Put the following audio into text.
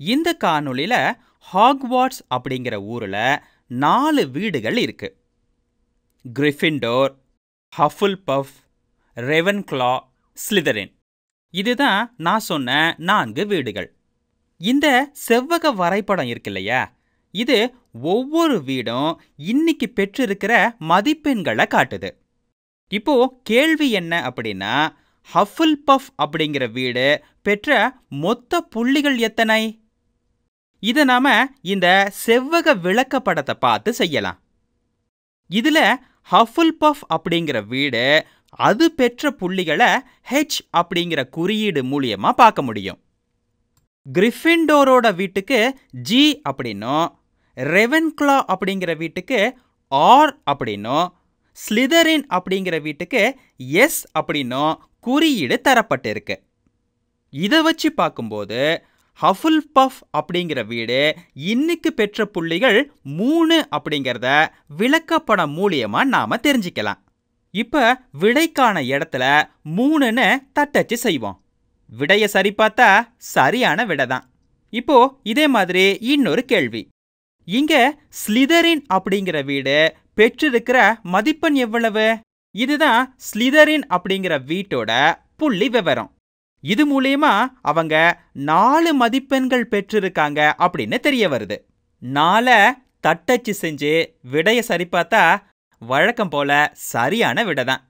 இந்த காணொளியில் ஹாக்வாட்ஸ் அப்படிங்கிற ஊர்ல நாலு வீடுகள் இருக்கு. கிரிஃபின்டோர் ஹஃபுல் பஃப் ரெவன்க்ளா ஸ்லிதரின் இதுதான் நான் சொன்ன நான்கு வீடுகள். இந்த செவ்வக வரைபடம் இருக்கு இல்லையா? இது ஒவ்வொரு வீடும் இன்னைக்கு பெற்றிருக்கிற மதிப்பெண்களை காட்டுது. இப்போ கேள்வி என்ன அப்படின்னா ஹஃபுல் பஃப் அப்படிங்கிற வீடு பெற்ற மொத்த புள்ளிகள் எத்தனை? இதை நாம இந்த செவ்வக விளக்கப்படத்தை பார்த்து செய்யலாம். இதுல ஹஃபுல் பஃப் அப்படிங்கிற வீடு அது பெற்ற புள்ளிகளை ஹெச் அப்படிங்கிற குறியீடு மூலியமா பார்க்க முடியும். கிரிஃபின்டோரோட வீட்டுக்கு ஜி அப்படின்னும் ரெவன்க்ளா அப்படிங்கிற வீட்டுக்கு ஆர் அப்படின்னும் ஸ்லிதரின் அப்படிங்கிற வீட்டுக்கு எஸ் அப்படின்னும் குறியீடு தரப்பட்டிருக்கு. இதை வச்சு பார்க்கும்போது ஹஃபுல் பஃப் அப்படிங்கிற வீடு இன்னைக்கு பெற்ற புள்ளிகள் மூணு அப்படிங்கிறத விளக்கப்படம் மூலியமா நாம தெரிஞ்சுக்கலாம். இப்ப விடைக்கான இடத்துல மூணுன்னு தட்டச்சு செய்வோம். விடைய சரி பார்த்தா சரியான விடை தான் இப்போ இதே மாதிரி இன்னொரு கேள்வி. இங்க ஸ்லிதரின் அப்படிங்கிற வீடு பெற்றிருக்கிற மதிப்பெண் எவ்வளவு? இதுதான் ஸ்லிதரின் அப்படிங்கிற வீட்டோட புள்ளி விவரம். இது மூலியமா அவங்க நாலு மதிப்பெண்கள் பெற்றிருக்காங்க அப்படின்னு தெரிய வருது. நால தட்டச்சு செஞ்சு விடைய சரி பார்த்தா வழக்கம் போல சரியான விடை தான்